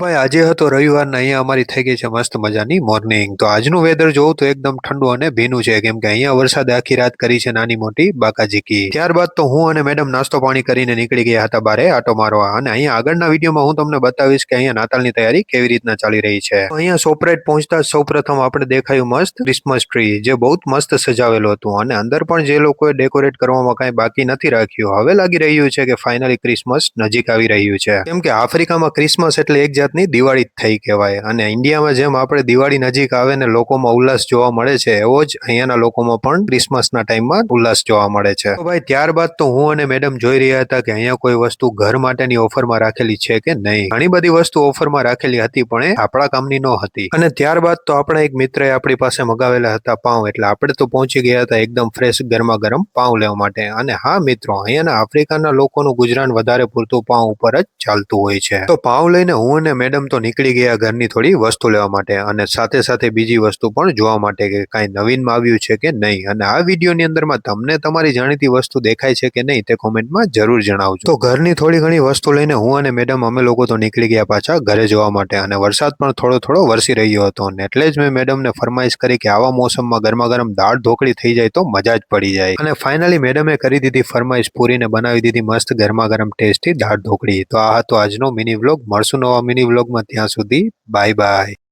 ભાઈ, આજે હતો રવિવાર ને અહીંયા અમારી થઈ ગઈ છે મસ્ત મજાની મોર્નિંગ તો આજનું વેધર જોવું તો એકદમ ઠંડુ અને ભીનું છે. કેમ કે અહીંયા વરસાદ આખી રાત કરી છે નાની મોટી બાકાજીકી. ત્યારબાદ તો હું અને મેડમ નાસ્તો પાણી કરીને નીકળી ગયા હતા બારે આટો મારવા. અને અહીંયા આગળના વિડીયોમાં હું તમને બતાવીશ કે અહીંયા નાતાલની તૈયારી કેવી રીતના ચાલી રહી છે. અહીંયા સોપરેટ પહોંચતા સૌ પ્રથમ આપણે દેખાયું મસ્ત ક્રિસમસ ટ્રી જે બહુ મસ્ત સજાવેલું હતું. અને અંદર પણ જે લોકોએ ડેકોરેટ કરવામાં કાંઈ બાકી નથી રાખ્યું. હવે લાગી રહ્યું છે કે ફાઇનલી ક્રિસમસ નજીક આવી રહ્યું છે. કેમ કે આફ્રિકામાં ક્રિસમસ એટલે એક જાતની દિવાળી થઈ કહેવાય. અને ઇન્ડિયામાં જેમ આપણે દિવાળી નજીક આવે ને લોકોમાં ઉલ્લાસ જોવા મળે છે, એવો જ અહીંયાના લોકોમાં પણ ક્રિસમસના ટાઈમમાં ઉલ્લાસ જોવા મળે છે. તો ભાઈ ત્યારબાદ તો હું અને મેડમ જોઈ રહ્યા હતા કે અહીંયા કોઈ વસ્તુ ઘર માટેની ઓફરમાં રાખેલી છે કે નહીં. ઘણી બધી વસ્તુ ઓફરમાં રાખેલી હતી પણ એ આપણા કામની ન હતી. અને ત્યારબાદ તો આપણા એક મિત્રએ આપણી પાસે મગાવેલા હતા પાઉં. એટલે આપણે તો પહોંચી ગયા હતા એકદમ ફ્રેશ ગરમા ગરમ પાઉં લેવા માટે. અને હા મિત્રો, અહીંયાના આફ્રિકાના લોકોનું ગુજરાન વધારે પૂરતું પાઉં ઉપર જ ચાલતું હોય છે. તો પાઉં લઈને હું અને મેડમ તો નીકળી ગયા ઘરની થોડી વસ્તુ લેવા માટે અને સાથે સાથે બીજી વસ્તુ પણ જોવા માટે કે કાંઈ નવીનમાં આવ્યું છે કે નહીં. અને આ વિડીયોની અંદરમાં તમને તમારી જાણીતી વસ્તુ દેખાય છે કે નહીં તે કોમેન્ટમાં જરૂર જણાવજો. તો ઘરની થોડી ઘણી વસ્તુ લઈને હું અને મેડમ અમે લોકો તો નીકળી ગયા પાછા ઘરે જવા માટે અને વરસાદ પણ થોડો થોડો વરસી રહ્યો હતો અને એટલે જ મેં મેડમને ફરમાઈશ કરી કે આવા મોસમમાં ગરમા ગરમ દાળ ઢોકળી થઈ જાય તો મજા જ પડી જાય. અને ફાઇનલી મેડમે કરી દીધી ફરમાઈશ પૂરીને બનાવી દીધી મસ્ત ગરમા ગરમ ટેસ્ટી દાળ ઢોકળી. તો આ હતો આજનો મિની વ્લોગ. મળશું નવા મિની વ્લોગમાં ત્યાં સુધી બાય બાય